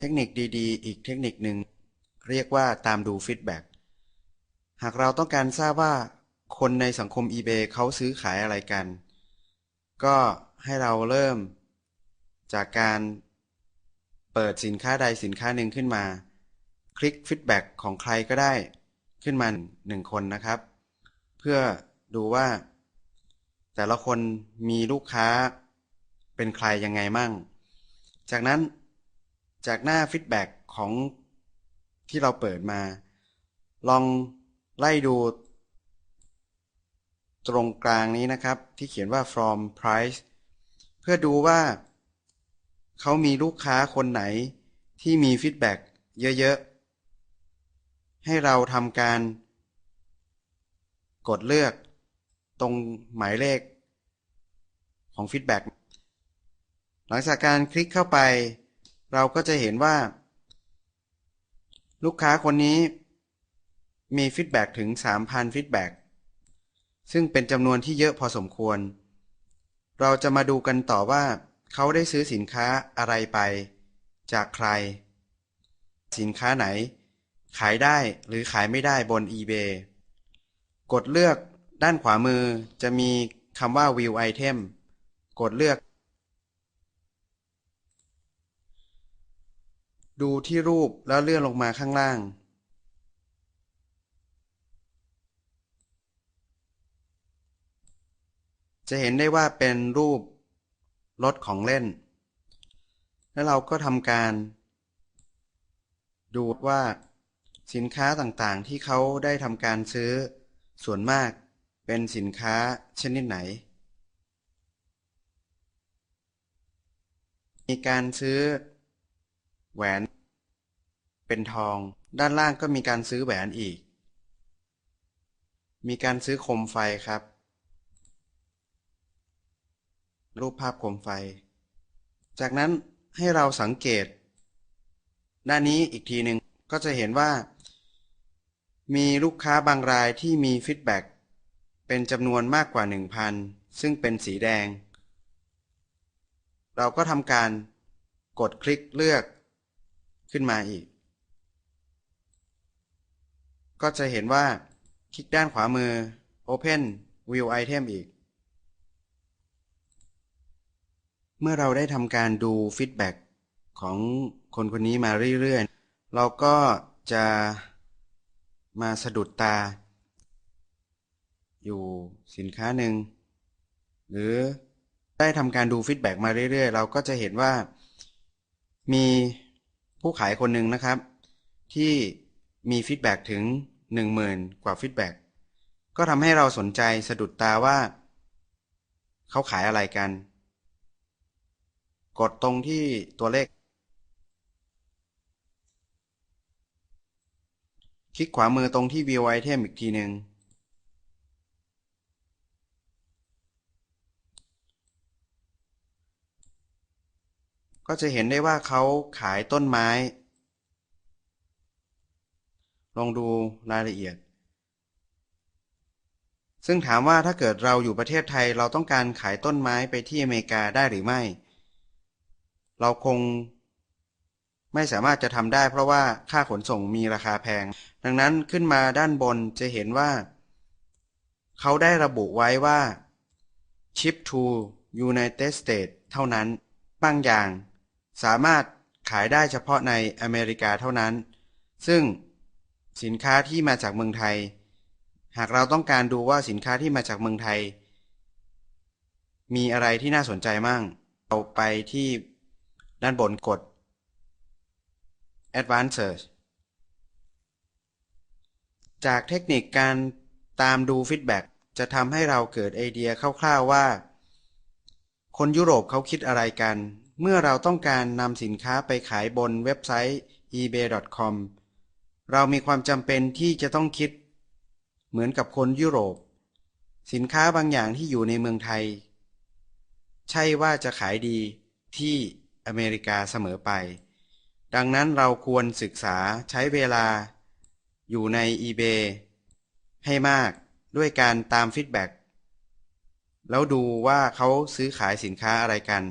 เทคนิคดีๆ อีกเทคนิคหนึ่งเรียกว่าตามดูฟีดแบ็กหากเราต้องการทราบว่าคนในสังคม eBay เขาซื้อขายอะไรกัน ก็ให้เราเริ่มจากการเปิดสินค้าใดสินค้าหนึ่งขึ้นมา คลิกฟีดแบ็กของใครก็ได้ขึ้นมาหนึ่งคนนะครับ เพื่อดูว่า แต่ละคนมีลูกค้าเป็นใครยังไงมั่ง จากนั้น จากหน้าฟีดแบ็กของที่เราเปิดมา ลองไล่ดู ตรงกลางนี้นะครับ ที่เขียนว่า from price เพื่อดูว่า เขามีลูกค้าคนไหนที่มีฟีดแบ็กเยอะ ๆ ให้เราทำการ กดเลือกตรงหมายเลขของฟีดแบ็กหลังจากการคลิกเข้าไป เราก็จะเห็นว่า ลูกค้าคนนี้มีฟีดแบ็ถึง 3,000ฟีดแบ็ซึ่งเป็นจำนวนที่เยอะพอสมควร เราจะมาดูกันต่อว่า เขาได้ซื้อสินค้าอะไรไป จากใคร สินค้าไหน ขายได้หรือขายไม่ได้บน eBay กดเลือกด้านขวามือจะมีคำว่า View Item กดเลือก ดูที่รูปแล้วเลื่อนลงมาข้างล่างจะเห็นได้ว่าเป็นรูปรถของเล่น แล้วเราก็ทำการ ดูว่าสินค้าต่างๆ ที่เขาได้ทำการซื้อ ส่วนมากเป็นสินค้าชนิดไหน มีการซื้อ แหวนเป็นทอง ด้านล่างก็มีการซื้อแหวนอีก มีการซื้อโคมไฟครับ รูปภาพโคมไฟ จากนั้นให้เราสังเกต ด้านนี้อีกทีหนึ่งก็จะเห็นว่า มีลูกค้าบางรายที่มีฟีดแบ็กเป็นจำนวนมากกว่า 1,000 ซึ่งเป็นสีแดง เราก็ทำการกดคลิกเลือก ขึ้นมาอีก ก็จะเห็นว่าคลิกด้านขวามือ Open View Item อีก เมื่อเราได้ทำการดูฟีดแบ็กของคนคนนี้มาเรื่อยๆ เราก็จะมาสะดุดตา อยู่สินค้าหนึ่ง หรือได้ทำการดูฟีดแบ็กมาเรื่อยๆ เราก็จะเห็นว่ามี ผู้ขายคนหนึ่งนะครับ ที่มีฟีดแบ็ถึงหนึ่งหมื่นกว่าฟีดแบ็ก็ทำให้เราสนใจสะดุดตาว่า เขาขายอะไรกัน กดตรงที่ตัวเลข คลิกขวามือตรงที่ View Item อีกทีหนึ่ง ก็จะเห็นได้ว่าเขาขายต้นไม้ ลองดูรายละเอียด ซึ่งถามว่าถ้าเกิดเราอยู่ประเทศไทยเราต้องการขายต้นไม้ไปที่อเมริกาได้หรือไม่ เราคงไม่สามารถจะทำได้เพราะว่าค่าขนส่งมีราคาแพง ดังนั้นขึ้นมาด้านบนจะเห็นว่า เขาได้ระบุไว้ว่า ship to United States เท่านั้น บางอย่าง สามารถขายได้เฉพาะในอเมริกาเท่านั้น ซึ่งสินค้าที่มาจากเมืองไทย หากเราต้องการดูว่าสินค้าที่มาจากเมืองไทย มีอะไรที่น่าสนใจมั่งเราไปที่ด้านบนกด Advanced Search จากเทคนิคการตามดูฟีดแบ็จะทำให้เราเกิดไอเดียคร่าวๆว่า คนยุโรปเขาคิดอะไรกัน เมื่อเราต้องการนำสินค้าไปขายบนเว็บไซต์ ebay.com เรามีความจำเป็นที่จะต้องคิด เหมือนกับคนยุโรป สินค้าบางอย่างที่อยู่ในเมืองไทย ใช่ว่าจะขายดีที่อเมริกาเสมอไป ดังนั้นเราควรศึกษาใช้เวลา อยู่ใน eBay ให้มากด้วยการตามฟีดแบ็กแล้วดูว่าเขาซื้อขายสินค้าอะไรกัน